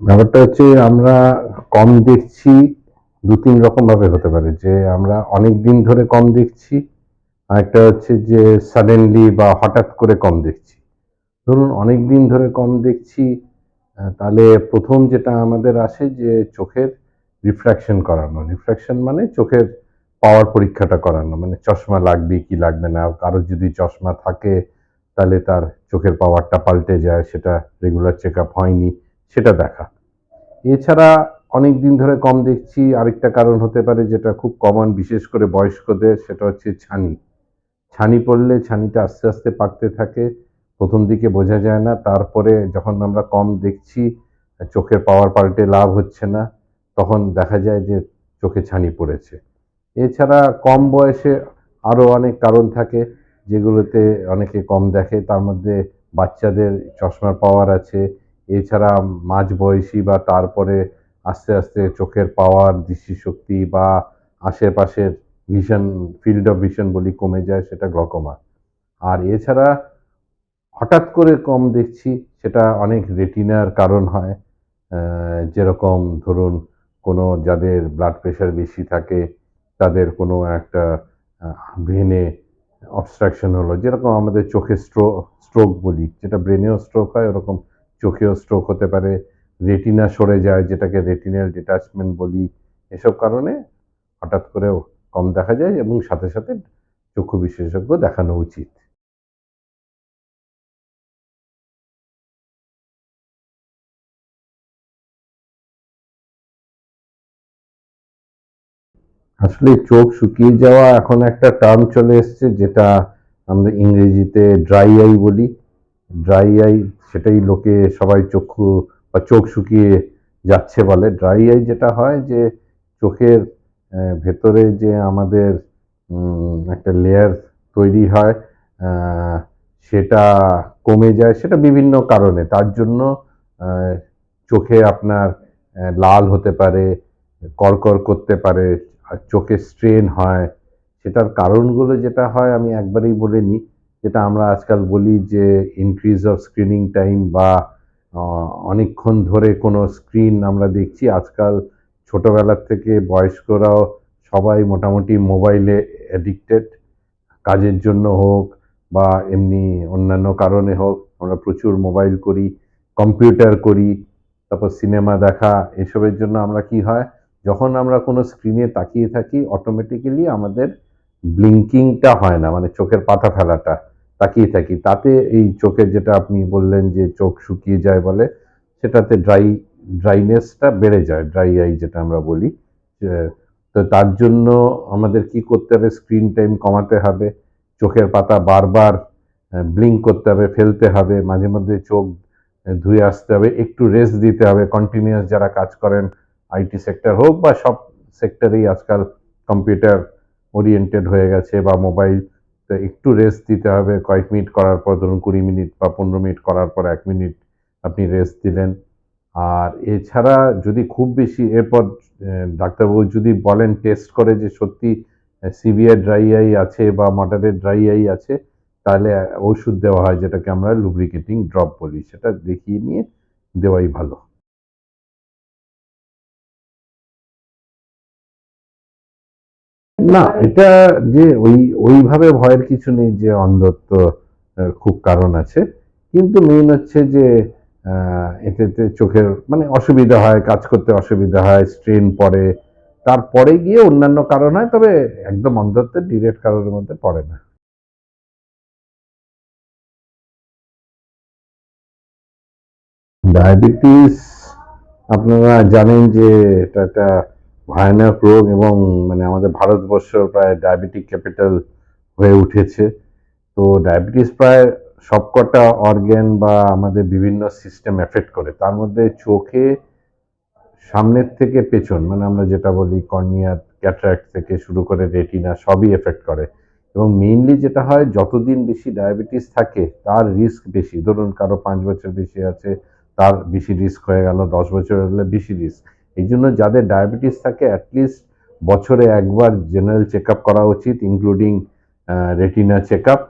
ব্যাপারটা হচ্ছে আমরা কম দেখছি, দু, তিন রকম ভাবে হতে পারে যে আমরা অনেক দিন ধরে কম দেখছি, আরেকটা হচ্ছে যে সাডেনলি বা হঠাৎ করে কম দেখছি। ধরুন অনেক দিন ধরে কম দেখছি তাহলে প্রথম যেটা আমাদের আসে যে চোখের রিফ্র্যাকশন করানো। রিফ্র্যাকশন মানে চোখের পাওয়ার পরীক্ষাটা করানো মানে চশমা লাগবে কি লাগবে না, কারোর যদি চশমা থাকে তাহলে তার চোখের পাওয়ারটা পাল্টে যায়, সেটা রেগুলার চেক আপ হয়নি। সেটা দেখা। এছাড়া অনেক দিন ধরে কম দেখছি, আরেকটা কারণ হতে পারে যেটা খুব কমন বিশেষ করে বয়স্কদের, সেটা হচ্ছে ছানি। ছানি পড়লে ছানিটা আস্তে আস্তে পাকতে থাকে, প্রথম দিকে বোঝা যায় না, তারপরে যখন আমরা কম দেখছি, চোখের পাওয়ার পাল্টে লাভ হচ্ছে না, তখন দেখা যায় যে চোখে ছানি পড়েছে। এছাড়া কম বয়সে আরও অনেক কারণ থাকে, যেগুলোতে অনেকে কম দেখে, তার মধ্যে বাচ্চাদের চশমার পাওয়ার আছে এছাড়া মাঝ বয়সী বা তারপরে আস্তে আস্তে চোখের পাওয়ার, দৃষ্টিশক্তি বা আশেপাশের ভিশন ফিল্ড অফ ভিশন বলি কমে যায়, সেটা গ্লকোমা আর এছাড়া হঠাৎ করে কম দেখছি, সেটা অনেক রেটিনার কারণ হয়। যেরকম ধরুন কোনো যাদের ব্লাড প্রেশার বেশি থাকে, তাদের কোনো একটা ব্রেনে অবস্ট্রাকশন হলো, যেরকম আমাদের চোখে স্ট্রো স্ট্রোক বলি, যেটা ব্রেনেও স্ট্রোক হয়, ওরকম চোখেও স্ট্রোক হতে পারে রেটিনা সরে যায়, যেটাকে রেটিনাল ডিটাচমেন্ট বলি, এসব কারণে হঠাৎ করেও কম দেখা যায় এবং সাথে সাথে চক্ষু বিশেষজ্ঞ দেখানো উচিত। আসলে চোখ শুকিয়ে যাওয়া এখন একটা টার্ম চলে এসেছে, যেটা আমরা ইংরেজিতে ড্রাই আই বলি। ড্রাই আই সেটাই লোকে সবাই চক্ষু বা চোখ শুকিয়ে যাচ্ছে বলে। ড্রাই আই যেটা হয় যে চোখের ভেতরে যে আমাদের একটা লেয়ার তৈরি হয় সেটা কমে যায়, সেটা বিভিন্ন কারণে। তার জন্য চোখে আপনার লাল হতে পারে কড়কর করতে পারে, আর চোখে স্ট্রেন হয়। সেটার কারণগুলো যেটা হয় আমি একবারেই বলে নিই। যেটা আমরা আজকাল বলি যে ইনক্রিজ অফ স্ক্রিনিং টাইম বা অনেকক্ষণ ধরে কোনো স্ক্রিন আমরা দেখছি। আজকাল ছোটোবেলার থেকে বয়স্করাও সবাই মোটামুটি মোবাইলে অ্যাডিক্টেড কাজের জন্য হোক বা এমনি অন্যান্য কারণে হোক আমরা প্রচুর মোবাইল করি কম্পিউটার করি, তারপর সিনেমা দেখা, এসবের জন্য আমরা কি হয়? যখন আমরা কোনো স্ক্রিনে তাকিয়ে থাকি অটোমেটিক্যালি আমাদের ব্লিঙ্কিংটা হয় না মানে চোখের পাতা ফেলাটা, তাকিয়ে থাকি। তাতে এই চোখের যেটা আপনি বললেন যে চোখ শুকিয়ে যায় বলে, সেটাতে ড্রাই ড্রাইনেসটা বেড়ে যায় ড্রাই আই যেটা আমরা বলি। তো তার জন্য আমাদের কি করতে হবে? স্ক্রিন টাইম কমাতে হবে, চোখের পাতা বারবার ব্লিঙ্ক করতে হবে, ফেলতে হবে, মাঝে মধ্যে চোখ ধুয়ে আসতে হবে, একটু রেস্ট দিতে হবে। কন্টিনিউয়াস যারা কাজ করেন আইটি সেক্টর হোক বা সব সেক্টরেই আজকাল কম্পিউটার ওরিয়েন্টেড হয়ে গেছে বা মোবাইল একটু রেস্ট দিতে হবে। কয়েক মিনিট করার পর ধরুন কুড়ি মিনিট বা পনেরো মিনিট করার পর এক মিনিট আপনি রেস্ট দিলেন। আর এছাড়া যদি খুব বেশি, এরপর ডাক্তারবাবু যদি বলেন টেস্ট করে যে সত্যি সিভিয়ার ড্রাই আই আছে বা মডারেট ড্রাই আই আছে, তাহলে ওষুধ দেওয়া হয় যেটাকে আমরা লুব্রিকেটিং ড্রপ বলি। সেটা দেখিয়ে নিয়ে দেওয়াই ভালো। না, এটা যে ওই, ওইভাবে ভয়ের কিছু নেই যে অন্ধত্ব খুব কারণ আছে। কিন্তু মেইন হচ্ছে যে এতেতে চোখের মানে অসুবিধা হয়, কাজ করতে অসুবিধা হয় স্ট্রেন পড়ে। তারপরে গিয়ে অন্যান্য কারণ হয়, তবে একদম অন্ধত্বের ডিরেক্ট কারণের মধ্যে পড়ে না। ডায়াবেটিস আপনারা জানেন যে এটা একটা ভয়ানক রোগ এবং মানে আমাদের ভারতবর্ষ প্রায় ডায়াবেটিক ক্যাপিটাল হয়ে উঠেছে। তো ডায়াবেটিস প্রায় সবকটা অর্গ্যান বা আমাদের বিভিন্ন সিস্টেম এফেক্ট করে। তার মধ্যে চোখে, সামনের থেকে পেছন মানে আমরা যেটা বলি কর্নিয়া ক্যাট্রাক্ট থেকে শুরু করে রেটিনা সবই এফেক্ট করে। এবং মেইনলি যেটা হয়, যতদিন বেশি ডায়াবেটিস থাকে, তার রিস্ক বেশি। ধরুন কারও পাঁচ বছর বেশি আছে, তার বেশি রিস্ক হয়ে গেল, দশ বছর হলে বেশি রিস্ক এই জন্য যাদের ডায়াবেটিস থাকে অ্যাটলিস্ট বছরে একবার জেনারেল চেক করা উচিত ইনক্লুডিং রেটিনা চেক আপ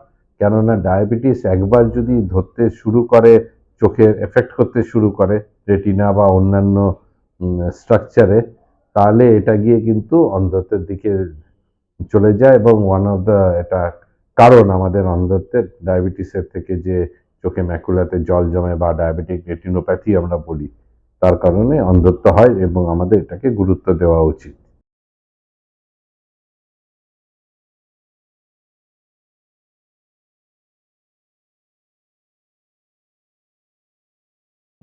কেননা ডায়াবেটিস একবার যদি ধরতে শুরু করে, চোখের এফেক্ট করতে শুরু করে রেটিনা বা অন্যান্য স্ট্রাকচারে তাহলে এটা গিয়ে কিন্তু অন্ধত্বের দিকে চলে যায় এবং ওয়ান অফ দ্য এটা কারণ আমাদের অন্ধত্বের ডায়াবেটিসের থেকে যে চোখে ম্যাকুলাতে জল জমে বা ডায়াবেটিক রেটিনোপ্যাথি আমরা বলি। তার কারণে অন্ধত্ব হয় এবং আমাদের এটাকে গুরুত্ব দেওয়া উচিত।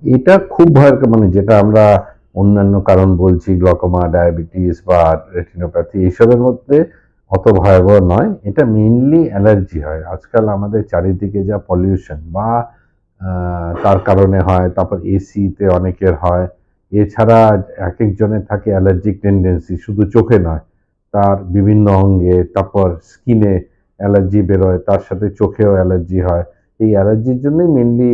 এটা খুব ভয়ের মানে যেটা আমরা অন্যান্য কারণ বলছি গ্লকোমা ডায়াবেটিস বা রেটিনোপ্যাথি এইসবের মধ্যে অত ভয়াবহ নয়। এটা মেইনলি অ্যালার্জি হয়। আজকাল আমাদের চারিদিকে যা পলিউশন বা তার কারণে হয়, তারপর এসিতে অনেকের হয়। এছাড়া এক একজনের থাকে অ্যালার্জিক টেন্ডেন্সি, শুধু চোখে নয়, তার বিভিন্ন অঙ্গে, তারপর স্কিনে অ্যালার্জি বেরোয়, তার সাথে চোখেও অ্যালার্জি হয়। এই অ্যালার্জির জন্যই মেনলি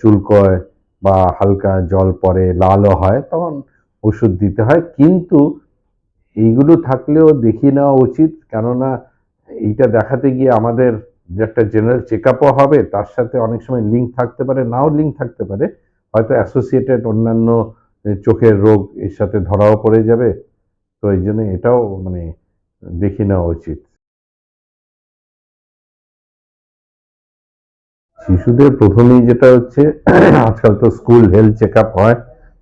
চুলকয় বা হালকা জল পড়ে লালও হয়, তখন ওষুধ দিতে হয়। কিন্তু এইগুলো থাকলেও দেখিয়ে নেওয়া উচিত, কেননা এইটা দেখাতে গিয়ে আমাদের যে একটা জেনারেল চেক আপও হবে, তার সাথে অনেক সময় লিঙ্ক থাকতে পারে, নাও লিঙ্ক থাকতে পারে, হয়তো অ্যাসোসিয়েটেড অন্যান্য চোখের রোগ এর সাথে ধরাও পড়ে যাবে। তো এই জন্য এটাও মানে দেখে নেওয়া উচিত। শিশুদের প্রথমেই যেটা হচ্ছে, আজকাল তো স্কুল হেলথ চেক হয়,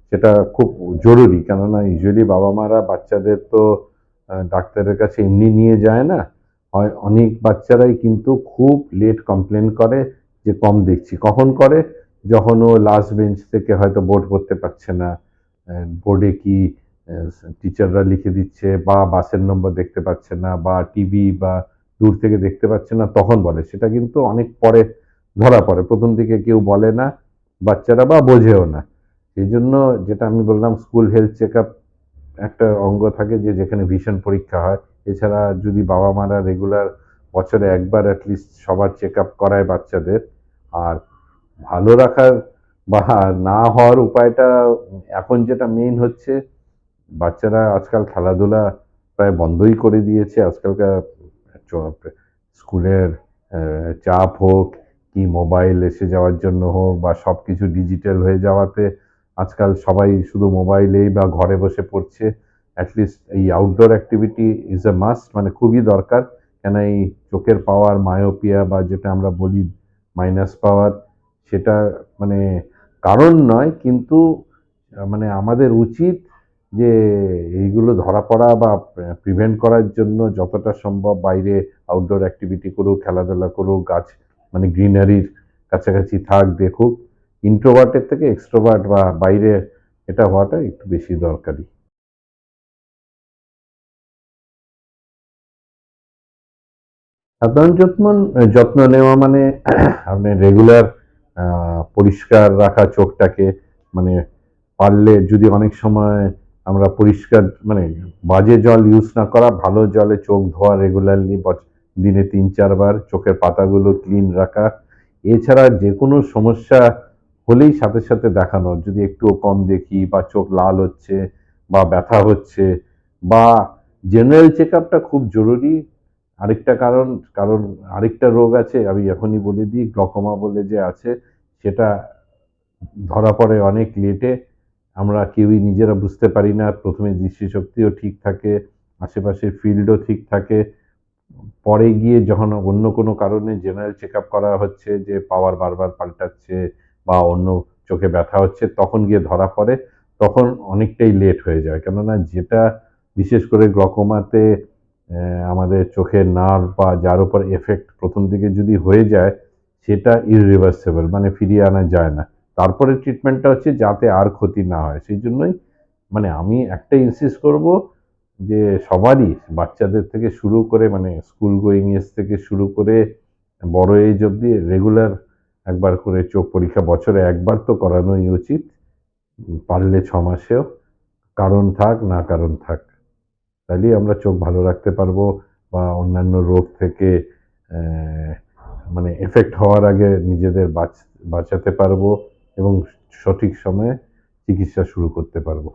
সেটা খুব জরুরি। কেননা ইউজুয়ালি বাবা মারা বাচ্চাদের তো ডাক্তারের কাছে এমনি নিয়ে যায় না। অনেক বাচ্চারাই কিন্তু খুব লেট কমপ্লেন করে যে কম দেখছি। কখন করে? যখন ও লাস্ট বেঞ্চ থেকে হয়তো বোর্ড করতে পারছে না। বোর্ডে কি টিচাররা লিখে দিচ্ছে বা বাসের নম্বর দেখতে পাচ্ছে না বা টিভি বা দূর থেকে দেখতে পাচ্ছে না, তখন বলে। সেটা কিন্তু অনেক পরে ধরা পড়ে। প্রথম দিকে কেউ বলে না, বাচ্চারা বা বোঝেও না। সেই জন্য যেটা আমি বললাম স্কুল হেলথ চেক একটা অঙ্গ থাকে যে যেখানে ভীষণ পরীক্ষা হয় এছাড়া যদি বাবা মারা রেগুলার বছরে একবার অ্যাটলিস্ট সবার চেক আপ করায় বাচ্চাদের, আর ভালো রাখার বা না হওয়ার উপায়টা, এখন যেটা মেইন হচ্ছে, বাচ্চারা আজকাল খেলাধুলা প্রায় বন্ধই করে দিয়েছে। আজকালকার স্কুলের চাপ হোক, কি মোবাইল এসে যাওয়ার জন্য হোক, বা সব কিছু ডিজিটাল হয়ে যাওয়াতে আজকাল সবাই শুধু মোবাইলেই বা ঘরে বসে পড়ছে। অ্যাটলিস্ট এই outdoor activity is a must মানে খুবই দরকার। কেন এই চোখের পাওয়ার মায়োপিয়া বা যেটা আমরা বলি মাইনাস পাওয়ার সেটা মানে কারণ নয়, কিন্তু মানে আমাদের উচিত যে এইগুলো ধরা পড়া বা প্রিভেন্ট করার জন্য যতটা সম্ভব বাইরে আউটডোর অ্যাক্টিভিটি করুক, খেলাধুলা করুক, গাছ মানে গ্রিনারির কাছাকাছি থাক, দেখুক। ইন্ট্রোভার্টের থেকে এক্সট্রোভার্ট বা বাইরে এটা হওয়াটা একটু বেশি দরকারি। সাধারণ যত্ন যত্ন নেওয়া মানে আপনি রেগুলার পরিষ্কার রাখা চোখটাকে মানে পারলে যদি অনেক সময় আমরা পরিষ্কার মানে বাজে জল ইউজ না করা, ভালো জলে চোখ ধোয়া রেগুলারলি দিনে তিন চারবার চোখের পাতাগুলো ক্লিন রাখা। এছাড়া যে কোনো সমস্যা হলেই সাথে সাথে দেখানো। যদি একটুও কম দেখি বা চোখ লাল হচ্ছে বা ব্যথা হচ্ছে বা জেনারেল চেক খুব জরুরি। আরেকটা কারণ কারণ আরেকটা রোগ আছে, আমি এখনই বলে দিই গ্লকোমা বলে যে আছে, সেটা ধরা পড়ে অনেক লেটে আমরা কেউই নিজেরা বুঝতে পারি না, প্রথমে দৃষ্টিশক্তিও ঠিক থাকে আশেপাশের ফিল্ডও ঠিক থাকে। পরে গিয়ে যখন অন্য কোনো কারণে জেনারেল চেক করা হচ্ছে, যে পাওয়ার বারবার পাল্টাচ্ছে বা অন্য চোখে ব্যথা হচ্ছে, তখন গিয়ে ধরা পড়ে, তখন অনেকটাই লেট হয়ে যায়। কেননা যেটা বিশেষ করে গ্লকোমাতে আমাদের চোখের নার্ভ বা যার উপর এফেক্ট প্রথম দিকে যদি হয়ে যায়, সেটা ইররিভার্সেবল মানে ফিরিয়ে আনা যায় না। তারপরে ট্রিটমেন্টটা হচ্ছে যাতে আর ক্ষতি না হয়। সেই জন্যই মানে আমি একটা ইনসিস্ট করব যে সবারই, বাচ্চাদের থেকে শুরু করে মানে স্কুল গোয়িং এজ থেকে শুরু করে বড় এজ অবধি রেগুলার একবার করে চোখ পরীক্ষা, বছরে একবার তো করানোই উচিত। পারলে ছ মাসেও, কারণ থাক, না কারণ থাক। তাহলেই আমরা চোখ ভালো রাখতে পারব বা অন্যান্য রোগ থেকে মানে এফেক্ট হওয়ার আগে নিজেদের বাঁচ- বাঁচাতে পারব এবং সঠিক সময়ে চিকিৎসা শুরু করতে পারব।